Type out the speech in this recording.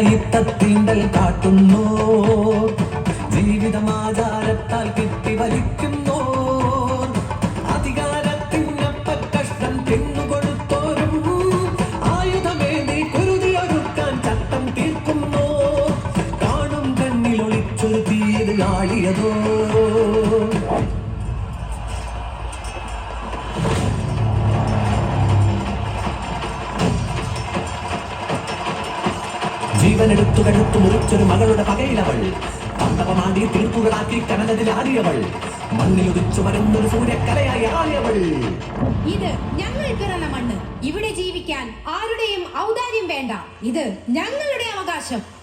തീണ്ടൽ കാട്ടുന്നു. ജീവിതമാചാരത്താൽ കിട്ടി വലിക്കുന്നു. അധികാരത്തിനപ്പ കഷ്ടം തിന്നുകൊടുത്തോരും. ആയുധമേന്തി കുരുതിയൊരുക്കാൻ ചട്ടം തീർക്കുന്നു. കാണും കണ്ണിൽ ഒളിച്ചൊരു തീര് ജീവനെടുത്തു കടുത്തു മുറിച്ചൊരു മകളുടെ പകയിലവൾ. പന്തപമാടി തീർപ്പുകളാക്കി കനതിൽ ആടിയവൾ. മണ്ണിലുദിച്ചു വരുന്നൊരു സൂര്യക്കലയായി ആളിയവൾ. ഇത് ഞങ്ങൾ പിറന്ന മണ്ണ്. ഇവിടെ ജീവിക്കാൻ ആരുടെയും ഔദാര്യം വേണ്ട. ഇത് ഞങ്ങളുടെ അവകാശം.